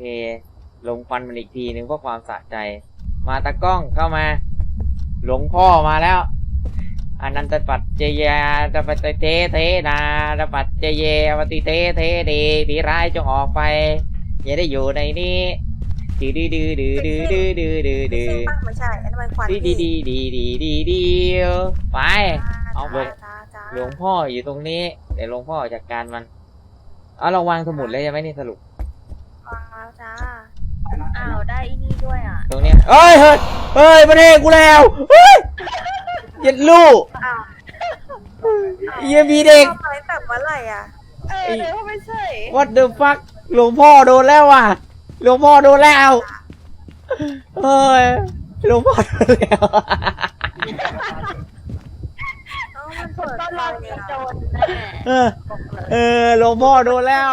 เค ลงควันมันอีกทีนึงเพื่อความสะใจ มาตากล้องเข้ามา หลวงพ่อมาแล้วอนันตปัจเจยาตปัจเจเทเทนาตปัจเจเยวติเทเทดีผีร้ายจงออกไปอย่าได้อยู่ในนี้ดื้อดื้อดื้อดื้อดื้อดื้อดื้อดื้อไม่ดื้อใช่ปะไม่ใช่อันนั้นมันควันดีดีดีดีดีดีดีไปเอาไปจ้าจ้าหลวงพ่ออยู่ตรงนี้เดี๋ยวหลวงพ่อจัดการมันเอาเราวางสมุดเลยใช่ไหมนี่สรุปฟังแล้วจ้า อ้าวได้อีนี่ด้วยอะตรงเนี้ยเอ้ยเฮ้ยเฮ้ยมาเทกูแล้วเฮ้ยเย็ดลูกอ้าวเยี่ยมีเด็ก ทำไมแต่เมื่อไหร่อะ เออเดี๋ยวก็ไม่ใช่ what the fuck หลวงพ่อโดนแล้วว่ะ หลวงพ่อโดนแล้วเฮ้ยหลวงพ่อโดนแล้วเอ้ามันเปิดก็ไฟรอเนี่ยโดนแน่ เออเออหลวงพ่อโดนแล้ว